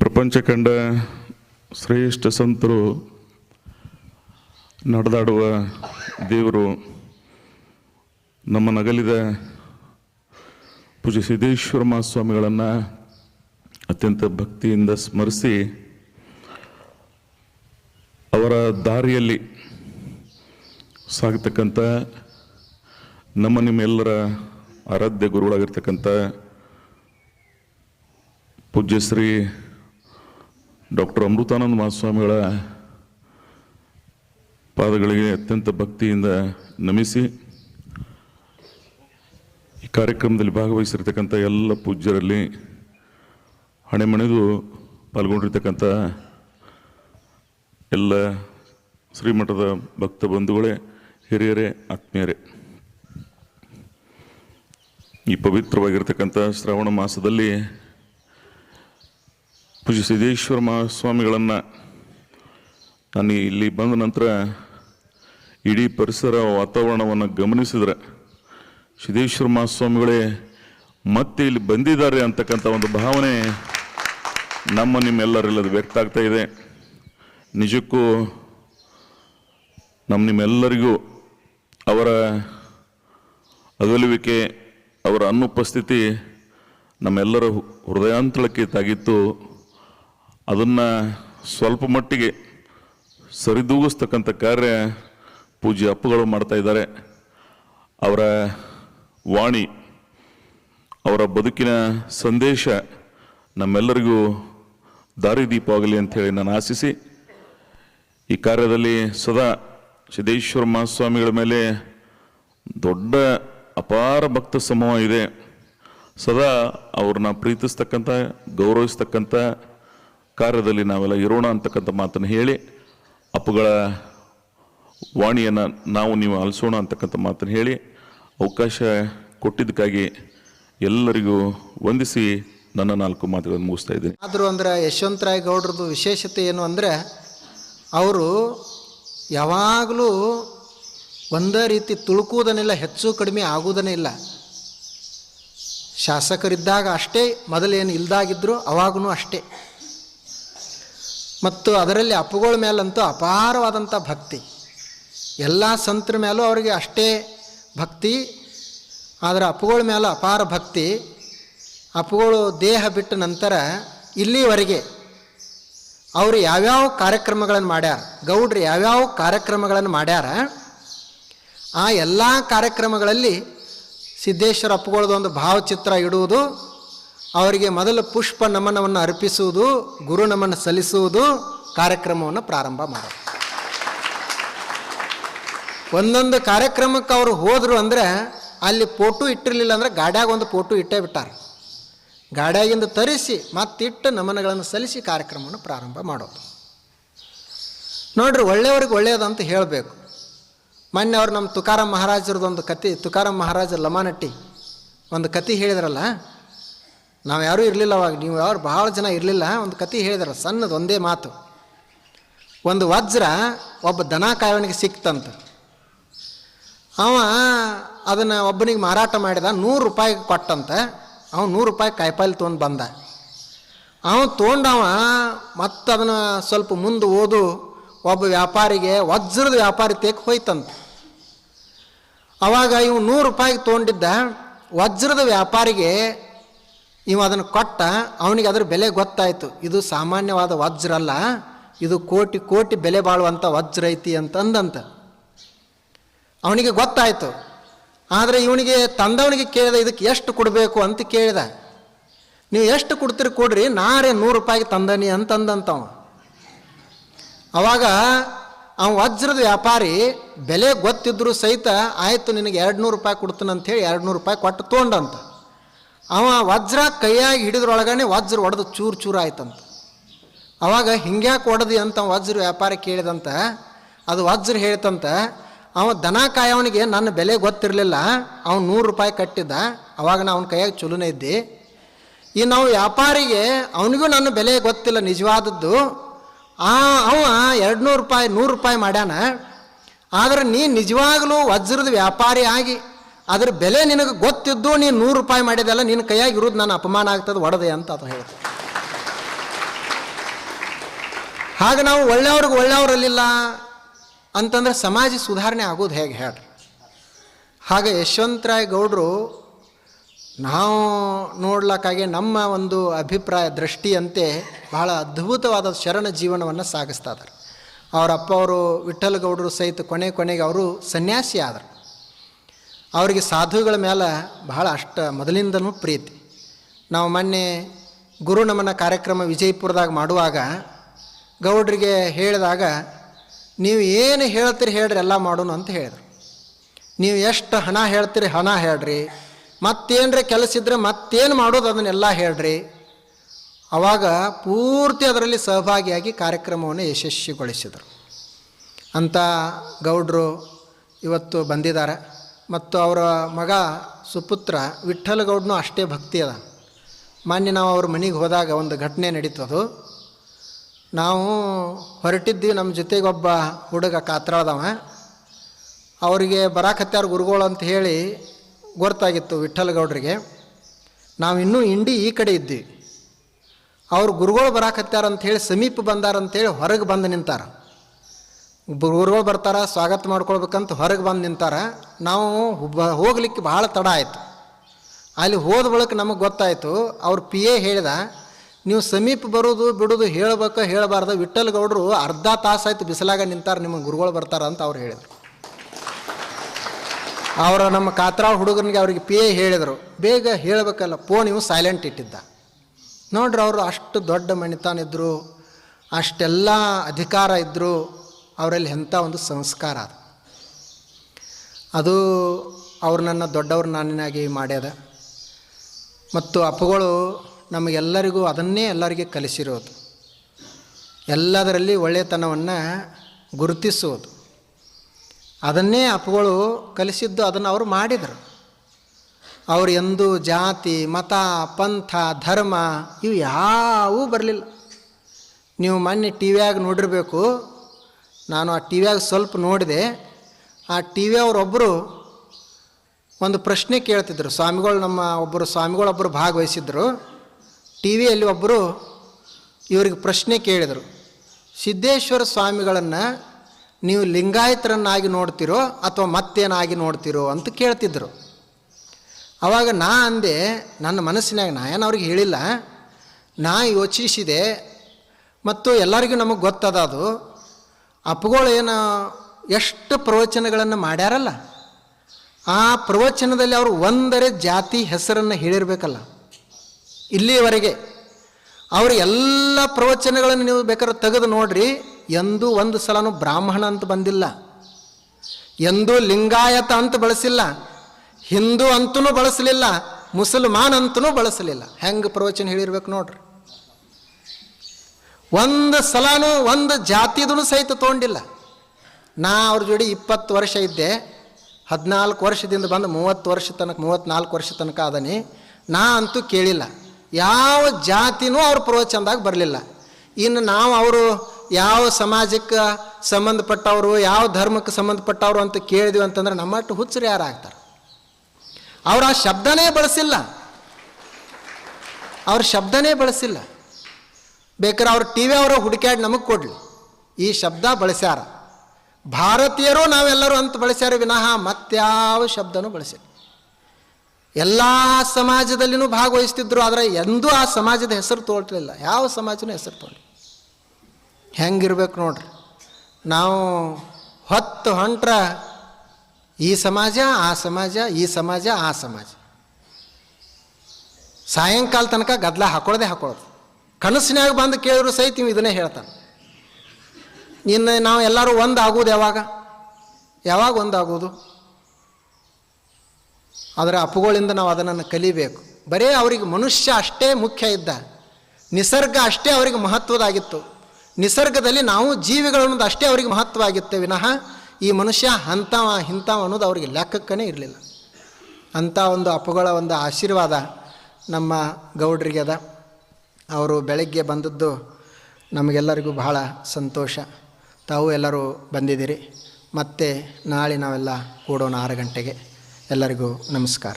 ಪ್ರಪಂಚ ಕಂಡ ಶ್ರೇಷ್ಠ ಸಂತರು ನಡೆದಾಡುವ ದೇವರು ನಮ್ಮ ನಗಲಿದ ಪೂಜ್ಯ ಸಿದ್ದೇಶ್ವರ ಮಹಾಸ್ವಾಮಿಗಳನ್ನು ಅತ್ಯಂತ ಭಕ್ತಿಯಿಂದ ಸ್ಮರಿಸಿ ಅವರ ದಾರಿಯಲ್ಲಿ ಸಾಗತಕ್ಕಂಥ ನಮ್ಮ ನಿಮ್ಮೆಲ್ಲರ ಆರಾಧ್ಯ ಗುರುಗಳಾಗಿರ್ತಕ್ಕಂಥ ಪೂಜ್ಯ ಶ್ರೀ ಡಾಕ್ಟರ್ ಅಮೃತಾನಂದ ಮಹಾಸ್ವಾಮಿಗಳ ಪಾದಗಳಿಗೆ ಅತ್ಯಂತ ಭಕ್ತಿಯಿಂದ ನಮಿಸಿ ಈ ಕಾರ್ಯಕ್ರಮದಲ್ಲಿ ಭಾಗವಹಿಸಿರ್ತಕ್ಕಂಥ ಎಲ್ಲ ಪೂಜ್ಯರಲ್ಲಿ ಹಣೆಮಣೆದು ಪಾಲ್ಗೊಂಡಿರ್ತಕ್ಕಂಥ ಎಲ್ಲ ಶ್ರೀಮಠದ ಭಕ್ತ ಬಂಧುಗಳೇ, ಹಿರಿಯರೇ, ಆತ್ಮೀಯರೇ. ಈ ಪವಿತ್ರವಾಗಿರ್ತಕ್ಕಂಥ ಶ್ರಾವಣ ಮಾಸದಲ್ಲಿ ಪೂಜ್ಯ ಸಿದ್ದೇಶ್ವರ ಮಹಾಸ್ವಾಮಿಗಳನ್ನು ನಾನು ಇಲ್ಲಿ ಬಂದ ನಂತರ ಇಡೀ ಪರಿಸರ ವಾತಾವರಣವನ್ನು ಗಮನಿಸಿದರೆ ಸಿದ್ದೇಶ್ವರ ಮಹಾಸ್ವಾಮಿಗಳೇ ಮತ್ತೆ ಇಲ್ಲಿ ಬಂದಿದ್ದಾರೆ ಅಂತಕ್ಕಂಥ ಒಂದು ಭಾವನೆ ನಮ್ಮ ನಿಮ್ಮೆಲ್ಲರೆಲ್ಲದು ವ್ಯಕ್ತ ಆಗ್ತಾ ಇದೆ. ನಿಜಕ್ಕೂ ನಮ್ಮ ನಿಮ್ಮೆಲ್ಲರಿಗೂ ಅವರ ಅಗಲುವಿಕೆ, ಅವರ ಅನುಪಸ್ಥಿತಿ ನಮ್ಮೆಲ್ಲರ ಹೃದಯಾಂತಳಕ್ಕೆ ತಾಗಿತ್ತು. ಅದನ್ನು ಸ್ವಲ್ಪ ಮಟ್ಟಿಗೆ ಸರಿದೂಗಿಸ್ತಕ್ಕಂಥ ಕಾರ್ಯ ಪೂಜ್ಯ ಅಪ್ಪುಗಳು ಮಾಡ್ತಾ ಇದ್ದಾರೆ. ಅವರ ವಾಣಿ, ಅವರ ಬದುಕಿನ ಸಂದೇಶ ನಮ್ಮೆಲ್ಲರಿಗೂ ದಾರಿದೀಪವಾಗಲಿ ಅಂಥೇಳಿ ನಾನು ಆಶಿಸಿ, ಈ ಕಾರ್ಯದಲ್ಲಿ ಸದಾ ಸಿದ್ದೇಶ್ವರ ಮಹಾಸ್ವಾಮಿಗಳ ಮೇಲೆ ದೊಡ್ಡ ಅಪಾರ ಭಕ್ತ ಸಮೂಹ ಇದೆ. ಸದಾ ಅವ್ರನ್ನ ಪ್ರೀತಿಸ್ತಕ್ಕಂಥ, ಗೌರವಿಸ್ತಕ್ಕಂಥ ಕಾರ್ಯದಲ್ಲಿ ನಾವೆಲ್ಲ ಇರೋಣ ಅಂತಕ್ಕಂಥ ಮಾತನ್ನು ಹೇಳಿ, ಅಪ್ಪುಗಳ ವಾಣಿಯನ್ನು ನಾವು ನೀವು ಆಲಿಸೋಣ ಅಂತಕ್ಕಂಥ ಮಾತನ್ನು ಹೇಳಿ, ಅವಕಾಶ ಕೊಟ್ಟಿದ್ದಕ್ಕಾಗಿ ಎಲ್ಲರಿಗೂ ವಂದಿಸಿ ನನ್ನ ನಾಲ್ಕು ಮಾತುಗಳನ್ನು ಮುಗಿಸ್ತಾ ಇದ್ದೀನಿ. ಆದರೂ ಅಂದ್ರೆ ಯಶವಂತರಾಯ ಗೌಡ್ರದ್ದು ವಿಶೇಷತೆ ಏನು ಅಂದರೆ, ಅವರು ಯಾವಾಗಲೂ ಒಂದೇ ರೀತಿ ತುಳುಕುವುದನ್ನೆಲ್ಲ, ಹೆಚ್ಚು ಕಡಿಮೆ ಆಗುವುದನ್ನೇ ಇಲ್ಲ. ಶಾಸಕರಿದ್ದಾಗ ಅಷ್ಟೇ, ಮೊದಲೇನು ಇಲ್ದಾಗಿದ್ದರು ಅವಾಗೂ ಅಷ್ಟೇ. ಮತ್ತು ಅದರಲ್ಲಿ ಅಪ್ಪುಗಳ ಮೇಲಂತೂ ಅಪಾರವಾದಂಥ ಭಕ್ತಿ. ಎಲ್ಲ ಸಂತರ ಮೇಲೂ ಅವರಿಗೆ ಅಷ್ಟೇ ಭಕ್ತಿ, ಆದರೆ ಅಪ್ಪುಗಳ ಮೇಲೆ ಅಪಾರ ಭಕ್ತಿ. ಅಪ್ಪುಗಳು ದೇಹ ಬಿಟ್ಟ ನಂತರ ಇಲ್ಲಿವರೆಗೆ ಅವರು ಯಾವ್ಯಾವ ಕಾರ್ಯಕ್ರಮಗಳನ್ನು ಮಾಡ್ಯಾರ, ಗೌಡ್ರು ಯಾವ್ಯಾವ ಕಾರ್ಯಕ್ರಮಗಳನ್ನು ಮಾಡ್ಯಾರ, ಆ ಎಲ್ಲ ಕಾರ್ಯಕ್ರಮಗಳಲ್ಲಿ ಸಿದ್ದೇಶ್ವರ ಅಪ್ಪುಗಳದ್ದು ಭಾವಚಿತ್ರ ಇಡುವುದು ಅವರಿಗೆ ಮೊದಲು ಪುಷ್ಪ ನಮನವನ್ನು ಅರ್ಪಿಸುವುದು, ಗುರು ನಮನ ಸಲ್ಲಿಸುವುದು ಕಾರ್ಯಕ್ರಮವನ್ನು ಪ್ರಾರಂಭ ಮಾಡೋದು. ಒಂದೊಂದು ಕಾರ್ಯಕ್ರಮಕ್ಕೆ ಅವರು ಹೋದರು ಅಂದರೆ ಅಲ್ಲಿ ಫೋಟೋ ಇಟ್ಟಿರಲಿಲ್ಲ ಅಂದರೆ ಗಾಡ್ಯಾಗ ಒಂದು ಫೋಟೋ ಇಟ್ಟೇ ಬಿಟ್ಟಾರೆ. ಗಾಡ್ಯಾಗಿಂದ ತರಿಸಿ, ಮತ್ತಿಟ್ಟು ನಮನಗಳನ್ನು ಸಲ್ಲಿಸಿ ಕಾರ್ಯಕ್ರಮವನ್ನು ಪ್ರಾರಂಭ ಮಾಡೋದು. ನೋಡ್ರಿ, ಒಳ್ಳೆಯವ್ರಿಗೆ ಒಳ್ಳೆಯದಂತ ಹೇಳಬೇಕು. ಮೊನ್ನೆ ಅವ್ರು ನಮ್ಮ ತುಕಾರಾಮ್ ಮಹಾರಾಜರದೊಂದು ಕತೆ ತುಕಾರಾಮ್ ಮಹಾರಾಜ ಲಮಾನಟ್ಟಿ ಒಂದು ಕತೆ ಹೇಳಿದ್ರಲ್ಲ ನಾವು ಯಾರೂ ಇರಲಿಲ್ಲ ಅವಾಗ, ನೀವು ಯಾರು ಭಾಳ ಜನ ಇರಲಿಲ್ಲ, ಒಂದು ಕತೆ ಹೇಳಿದಾರೆ, ಸಣ್ಣದು ಒಂದೇ ಮಾತು. ಒಂದು ವಜ್ರ ಒಬ್ಬ ದನ ಕಾಯವನಿಗೆ ಸಿಕ್ತಂತ. ಅವ ಅದನ್ನು ಒಬ್ಬನಿಗೆ ಮಾರಾಟ ಮಾಡಿದ, ನೂರು ರೂಪಾಯಿಗೆ ಕೊಟ್ಟಂತ ಅವನು ನೂರು ರೂಪಾಯಿ ಕಾಯಿಪಲ್ಲೆ ತೊಗೊಂಡು ಬಂದ. ಅವನು ತೊಗೊಂಡವ ಮತ್ತು ಅದನ್ನು ಸ್ವಲ್ಪ ಮುಂದೆ ಓದು, ಒಬ್ಬ ವ್ಯಾಪಾರಿಗೆ, ವಜ್ರದ ವ್ಯಾಪಾರಿ ತೇಕ್ ಹೋಯ್ತಂತ. ಅವಾಗ ಇವು ನೂರು ರೂಪಾಯಿಗೆ ತೊಗೊಂಡಿದ್ದ, ವಜ್ರದ ವ್ಯಾಪಾರಿಗೆ ಇವ ಅದನ್ನು ಕೊಟ್ಟ, ಅವನಿಗೆ ಅದ್ರ ಬೆಲೆ ಗೊತ್ತಾಯಿತು. ಇದು ಸಾಮಾನ್ಯವಾದ ವಜ್ರ ಅಲ್ಲ ಇದು ಕೋಟಿ ಕೋಟಿ ಬೆಲೆ ಬಾಳುವಂಥ ವಜ್ರ ಐತಿ ಅಂತಂದಂತ. ಅವನಿಗೆ ಗೊತ್ತಾಯಿತು. ಆದರೆ ಇವನಿಗೆ ತಂದವನಿಗೆ ಕೇಳಿದ ಇದಕ್ಕೆ ಎಷ್ಟು ಕೊಡಬೇಕು ಅಂತ ಕೇಳಿದ. ನೀವು ಎಷ್ಟು ಕೊಡ್ತೀರಿ ಕೊಡ್ರಿ, ನಾರೇ ನೂರು ರೂಪಾಯಿಗೆ ತಂದನಿ ಅಂತಂದಂತವ. ಅವಾಗ ಅವ ವಜ್ರದ ವ್ಯಾಪಾರಿ ಬೆಲೆ ಗೊತ್ತಿದ್ರು ಸಹಿತ, ಆಯಿತು ನಿನಗೆ ಎರಡು ನೂರು ರೂಪಾಯಿ ಕೊಡ್ತೀನಂತ ಹೇಳಿ ಎರಡು ನೂರು ರೂಪಾಯಿ ಕೊಟ್ಟು ತೊಗೊಂಡಂತ ಅವ ವಜ್ರ ಕೈಯಾಗಿ ಹಿಡಿದ್ರೊಳಗನೆ ವಜ್ರ ಒಡೆದು ಚೂರು ಚೂರು ಆಯ್ತಂತ. ಅವಾಗ ಹಿಂಗ್ಯಾಕೆ ಒಡೆದಿ ಅಂತ ವಜ್ರ ವ್ಯಾಪಾರಿ ಕೇಳಿದಂತ, ಅದು ವಜ್ರ ಹೇಳ್ತಂತ, ಅವ ದನ ಕಾಯವನಿಗೆ ನನ್ನ ಬೆಲೆ ಗೊತ್ತಿರಲಿಲ್ಲ, ಅವ್ನು ನೂರು ರೂಪಾಯಿ ಕಟ್ಟಿದ್ದ, ಅವಾಗ ನಾ ಅವನ ಕೈಯಾಗ ಚಲೋನೇ ಇದ್ದಿ. ಈ ನಾವು ವ್ಯಾಪಾರಿಗೆ ಅವನಿಗೂ ನನ್ನ ಬೆಲೆ ಗೊತ್ತಿಲ್ಲ ನಿಜವಾದದ್ದು, ಆ ಅವ ಎರಡು ನೂರು ರೂಪಾಯಿ ನೂರು ರೂಪಾಯಿ ಮಾಡ್ಯಾನ, ಆದರೆ ನೀ ನಿಜವಾಗಲೂ ವಜ್ರದ ವ್ಯಾಪಾರಿ ಆಗಿ ಅದ್ರ ಬೆಲೆ ನಿನಗೆ ಗೊತ್ತಿದ್ದು ನೀನು ನೂರು ರೂಪಾಯಿ ಮಾಡಿದೆಲ್ಲ ನಿನ್ನ ಕೈಯಾಗಿ ಇರೋದು ನಾನು ಅಪಮಾನ ಆಗ್ತದೆ, ಒಡದೆ ಅಂತ ಅದು ಹೇಳ್ತಾರೆ ಹಾಗೆ ನಾವು ಒಳ್ಳೆಯವ್ರಿಗೆ ಒಳ್ಳೆಯವರಲ್ಲಿಲ್ಲ ಅಂತಂದ್ರೆ ಸಮಾಜ ಸುಧಾರಣೆ ಆಗೋದು ಹೇಗೆ ಹೇಳ್ರಿ? ಹಾಗೆ ಯಶವಂತರಾಯ್ ಗೌಡರು ನಾವು ನೋಡ್ಲಕ್ಕಾಗಿ ನಮ್ಮ ಒಂದು ಅಭಿಪ್ರಾಯ, ದೃಷ್ಟಿಯಂತೆ ಬಹಳ ಅದ್ಭುತವಾದ ಶರಣ ಜೀವನವನ್ನು ಸಾಗಿಸ್ತಾ ಇದ್ದಾರೆ ಅವರ ಅಪ್ಪ ಅವರು ವಿಠಲ್ ಗೌಡರು ಸಹಿತ ಕೊನೆ ಕೊನೆಗೆ ಅವರು ಸನ್ಯಾಸಿ ಆದರು. ಅವರಿಗೆ ಸಾಧುಗಳ ಮೇಲೆ ಬಹಳ ಅಷ್ಟ ಮೊದಲಿಂದನೂ ಪ್ರೀತಿ. ನಾವು ಮೊನ್ನೆ ಗುರು ನಮನ ಕಾರ್ಯಕ್ರಮ ವಿಜಯಪುರದಾಗ ಮಾಡುವಾಗ ಗೌಡ್ರಿಗೆ ಹೇಳಿದಾಗ, ನೀವು ಏನು ಹೇಳ್ತೀರಿ ಹೇಳ್ರಿ, ಎಲ್ಲ ಮಾಡೋಣ ಅಂತ ಹೇಳಿದ್ರು. ನೀವು ಎಷ್ಟು ಹಣ ಹೇಳ್ತೀರಿ ಹಣ ಹೇಳ್ರಿ, ಮತ್ತೇನ್ರಿ ಕೆಲಸ ಇದ್ರೆ ಮತ್ತೇನು ಮಾಡೋದು ಅದನ್ನೆಲ್ಲ ಹೇಳ್ರಿ ಆವಾಗ ಪೂರ್ತಿ ಅದರಲ್ಲಿ ಸಹಭಾಗಿಯಾಗಿ ಕಾರ್ಯಕ್ರಮವನ್ನು ಯಶಸ್ವಿಗೊಳಿಸಿದರು. ಅಂತ ಗೌಡ್ರು ಇವತ್ತು ಬಂದಿದ್ದಾರೆ. ಮತ್ತು ಅವರ ಮಗ ಸುಪುತ್ರ ವಿಠ್ಠಲಗೌಡನು ಅಷ್ಟೇ ಭಕ್ತಿ ಅದ. ಮಾನ್ಯ ನಾವು ಅವ್ರ ಮನೆಗೆ ಹೋದಾಗ ಒಂದು ಘಟನೆ ನಡೀತದು. ನಾವು ಹೊರಟಿದ್ವಿ, ನಮ್ಮ ಜೊತೆಗೆ ಒಬ್ಬ ಹುಡುಗ ಕಾತ್ರಾಳದವ ಅವರಿಗೆ ಬರಾಕತ್ಯಾರ ಗುರುಗಳು ಅಂತ ಹೇಳಿ ಗೊತ್ತಾಗಿತ್ತು ವಿಠ್ಠಲ ಗೌಡ್ರಿಗೆ ನಾವು ಇನ್ನೂ ಇಂಡಿ ಈ ಕಡೆ ಇದ್ವಿ. ಅವ್ರು ಗುರುಗಳು ಬರಾಕತ್ಯಾರ ಅಂತ ಹೇಳಿ ಸಮೀಪ ಬಂದಾರ ಅಂತೇಳಿ ಹೊರಗೆ ಬಂದು ನಿಂತಾರ. ಗುರುಗಳು ಬರ್ತಾರ, ಸ್ವಾಗತ ಮಾಡ್ಕೊಳ್ಬೇಕಂತ ಹೊರಗೆ ಬಂದು ನಿಂತಾರ. ನಾವು ಬ- ಹೋಗ್ಲಿಕ್ಕೆ ಭಾಳ ತಡ ಆಯಿತು. ಅಲ್ಲಿ ಹೋದ ಬಳಿಕ ನಮಗೆ ಗೊತ್ತಾಯಿತು, ಅವ್ರ ಪಿ ಎ ಹೇಳಿದ, ನೀವು ಸಮೀಪ ಬರೋದು, ಬಿಡೋದು ಹೇಳಬೇಕು, ಹೇಳಬಾರ್ದು. ವಿಠಲ್ ಗೌಡರು ಅರ್ಧ ತಾಸಾಯ್ತು ಬಿಸಿಲಾಗ ನಿಂತಾರ ನಿಮ್ಮ ಗುರುಗಳು ಬರ್ತಾರ ಅಂತ ಅವ್ರು ಹೇಳಿದರು. ಅವರ ನಮ್ಮ ಕಾತ್ರಾವ್ ಹುಡುಗನಿಗೆ ಅವ್ರಿಗೆ ಪಿ ಎ ಹೇಳಿದರು. ಬೇಗ ಹೇಳಬೇಕಲ್ಲ ಫೋನ್ ಇವು ಸೈಲೆಂಟ್ ಇಟ್ಟಿದ್ದ. ನೋಡ್ರಿ ಅವರು ಅಷ್ಟು ದೊಡ್ಡ ಮಣಿತಾನಿದ್ದರು ಅಷ್ಟೆಲ್ಲ ಅಧಿಕಾರ ಇದ್ದರು ಅವರಲ್ಲಿ ಎಂಥ ಒಂದು ಸಂಸ್ಕಾರ ಅದು. ಅದು ಅವ್ರು ನನ್ನ ದೊಡ್ಡವ್ರ ನಾನಿನಾಗಿ ಮಾಡ್ಯದ. ಮತ್ತು ಅಪ್ಪುಗಳು ನಮಗೆಲ್ಲರಿಗೂ ಅದನ್ನೇ ಎಲ್ಲರಿಗೆ ಕಲಿಸಿರೋದು. ಎಲ್ಲದರಲ್ಲಿ ಒಳ್ಳೆಯತನವನ್ನು ಗುರುತಿಸುವುದು ಅದನ್ನೇ ಅಪ್ಪುಗಳು ಕಲಿಸಿದ್ದು ಅದನ್ನು ಅವರು ಮಾಡಿದರು. ಅವರು ಎಂದೂ ಜಾತಿ, ಮತ, ಪಂಥ, ಧರ್ಮ ಇವು ಯಾವೂ ಬರಲಿಲ್ಲ. ನೀವು ಮೊನ್ನೆ ಟಿ ವಿಯಾಗ ನೋಡಿರಬೇಕು ನಾನು ಆ ಟಿ ವಿಯಾಗ ಸ್ವಲ್ಪ ನೋಡಿದೆ, ಆ ಟಿ ವಿ ಅವರೊಬ್ಬರು ಒಂದು ಪ್ರಶ್ನೆ ಕೇಳ್ತಿದ್ರು. ಸ್ವಾಮಿಗಳು ನಮ್ಮ ಒಬ್ಬರು ಸ್ವಾಮಿಗಳೊಬ್ಬರು ಭಾಗವಹಿಸಿದ್ರು. ಟಿ ವಿಯಲ್ಲಿ ಒಬ್ಬರು ಇವರಿಗೆ ಪ್ರಶ್ನೆ ಕೇಳಿದರು. ಸಿದ್ದೇಶ್ವರ ಸ್ವಾಮಿಗಳನ್ನು ನೀವು ಲಿಂಗಾಯತರನ್ನಾಗಿ ನೋಡ್ತಿರೋ ಅಥವಾ ಮತ್ತೇನಾಗಿ ನೋಡ್ತಿರೋ ಅಂತ ಕೇಳ್ತಿದ್ರು. ಆವಾಗ ನಾ ಅಂದೆ, ನನ್ನ ಮನಸ್ಸಿನಾಗ ನಾ ಏನು ಅವ್ರಿಗೆ ಹೇಳಿಲ್ಲ. ನಾ ಯೋಚಿಸಿದೆ. ಮತ್ತು ಎಲ್ಲರಿಗೂ ನಮಗೆ ಗೊತ್ತದ ಅದು. ಅಪ್ಪಗಳು ಏನು ಎಷ್ಟು ಪ್ರವಚನಗಳನ್ನು ಮಾಡ್ಯಾರಲ್ಲ, ಆ ಪ್ರವಚನದಲ್ಲಿ ಅವರು ಒಂದರೆ ಜಾತಿ ಹೆಸರನ್ನು ಹೇಳಿರಬೇಕಲ್ಲ. ಇಲ್ಲಿಯವರೆಗೆ ಅವರು ಎಲ್ಲ ಪ್ರವಚನಗಳನ್ನು ನೀವು ಬೇಕಾದ್ರೆ ತೆಗೆದು ನೋಡ್ರಿ, ಎಂದೂ ಒಂದು ಸಲನೂ ಬ್ರಾಹ್ಮಣ ಅಂತ ಬಂದಿಲ್ಲ, ಎಂದೂ ಲಿಂಗಾಯತ ಅಂತ ಬಳಸಿಲ್ಲ, ಹಿಂದೂ ಅಂತೂ ಬಳಸಲಿಲ್ಲ, ಮುಸಲ್ಮಾನ್ ಅಂತೂ ಬಳಸಲಿಲ್ಲ. ಹೆಂಗೆ ಪ್ರವಚನ ಹೇಳಿರ್ಬೇಕು ನೋಡ್ರಿ. ಒಂದು ಸಲನೂ ಒಂದು ಜಾತಿದೂ ಸಹಿತ ತೊಗೊಂಡಿಲ್ಲ. ನಾ ಅವ್ರ ಜೋಡಿ ಇಪ್ಪತ್ತು ವರ್ಷ ಇದ್ದೆ, ಹದಿನಾಲ್ಕು ವರ್ಷದಿಂದ ಬಂದು ಮೂವತ್ತು ವರ್ಷ ತನಕ ಮೂವತ್ತ್ನಾಲ್ಕು ವರ್ಷ ತನಕ ಅದನಿ ನಾ ಅಂತೂ ಕೇಳಿಲ್ಲ. ಯಾವ ಜಾತಿನೂ ಅವ್ರ ಪ್ರವಚನದಾಗ ಬರಲಿಲ್ಲ. ಇನ್ನು ನಾವು ಅವರು ಯಾವ ಸಮಾಜಕ್ಕೆ ಸಂಬಂಧಪಟ್ಟವರು, ಯಾವ ಧರ್ಮಕ್ಕೆ ಸಂಬಂಧಪಟ್ಟವರು ಅಂತ ಕೇಳಿದ್ವಿ ಅಂತಂದ್ರೆ ನಮ್ಮಟ್ಟು ಹುಚ್ಚರು ಯಾರು ಆಗ್ತಾರೆ? ಅವ್ರು ಆ ಶಬ್ದನೇ ಬಳಸಿಲ್ಲ. ಅವ್ರ ಶಬ್ದನೇ ಬಳಸಿಲ್ಲ. ಬೇಕಾದ್ರೆ ಅವ್ರು ಟಿ ವಿ ಅವರ ಹುಡುಕ್ಯಾಡಿ ನಮಗೆ ಕೊಡಲಿ. ಈ ಶಬ್ದ ಬಳಸ್ಯಾರ. ಭಾರತೀಯರು ನಾವೆಲ್ಲರೂ ಅಂತ ಬಳಸ್ಯಾರ ವಿನಃ ಮತ್ಯಾವ ಶಬ್ದನೂ ಬಳಸಿಲ್ಲ. ಎಲ್ಲ ಸಮಾಜದಲ್ಲಿನೂ ಭಾಗವಹಿಸ್ತಿದ್ರು, ಆದರೆ ಎಂದೂ ಆ ಸಮಾಜದ ಹೆಸರು ತೋಳ್ತಿಲ್ಲ ಯಾವ ಸಮಾಜನೂ ಹೆಸರು ತೊಗೊಳ್ಳಿ ಹೆಂಗಿರ್ಬೇಕು ನೋಡ್ರಿ. ನಾವು ಹೊತ್ತು ಹೊಂಟ್ರ ಈ ಸಮಾಜ, ಆ ಸಮಾಜ, ಈ ಸಮಾಜ, ಆ ಸಮಾಜ. ಸಾಯಂಕಾಲ ತನಕ ಗದ್ದಲ ಹಾಕೊಳ್ಳೋದೇ ಹಾಕೊಳ್ಳೋದು ಕನಸಿನಾಗ ಬಂದು ಕೇಳಿದ್ರು ಸಹಿತ ನೀವು ಇದನ್ನೇ ಹೇಳ್ತಾನೆ ಇನ್ನು ನಾವು ಎಲ್ಲರೂ ಒಂದು ಆಗೋದು ಯಾವಾಗ? ಯಾವಾಗ ಒಂದು ಆಗೋದು ಆದರೆ ಅಪ್ಪುಗಳಿಂದ ನಾವು ಅದನ್ನು ಕಲಿಬೇಕು. ಬರೀ ಅವರಿಗೆ ಮನುಷ್ಯ ಅಷ್ಟೇ ಮುಖ್ಯ ಇದ್ದ. ನಿಸರ್ಗ ಅಷ್ಟೇ ಅವರಿಗೆ ಮಹತ್ವದಾಗಿತ್ತು. ನಿಸರ್ಗದಲ್ಲಿ ನಾವು ಜೀವಿಗಳು ಅನ್ನೋದು ಅಷ್ಟೇ ಅವರಿಗೆ ಮಹತ್ವ ಆಗಿತ್ತೆ. ವಿನಃ ಈ ಮನುಷ್ಯ ಅಂಥವ ಇಂಥವ ಅನ್ನೋದು ಅವರಿಗೆ ಲೆಕ್ಕಕ್ಕನೇ ಇರಲಿಲ್ಲ. ಅಂಥ ಒಂದು ಅಪ್ಪುಗಳ ಒಂದು ಆಶೀರ್ವಾದ ನಮ್ಮ ಗೌಡ್ರಿಗೆ ಅದ. ಅವರು ಬೆಳಗ್ಗೆ ಬಂದದ್ದು ನಮಗೆಲ್ಲರಿಗೂ ಬಹಳ ಸಂತೋಷ. ತಾವು ಎಲ್ಲರೂ ಬಂದಿದ್ದೀರಿ. ಮತ್ತೆ ನಾಳೆ ನಾವೆಲ್ಲ ಕೂಡೋಣ ಆರು ಗಂಟೆಗೆ. ಎಲ್ಲರಿಗೂ ನಮಸ್ಕಾರ.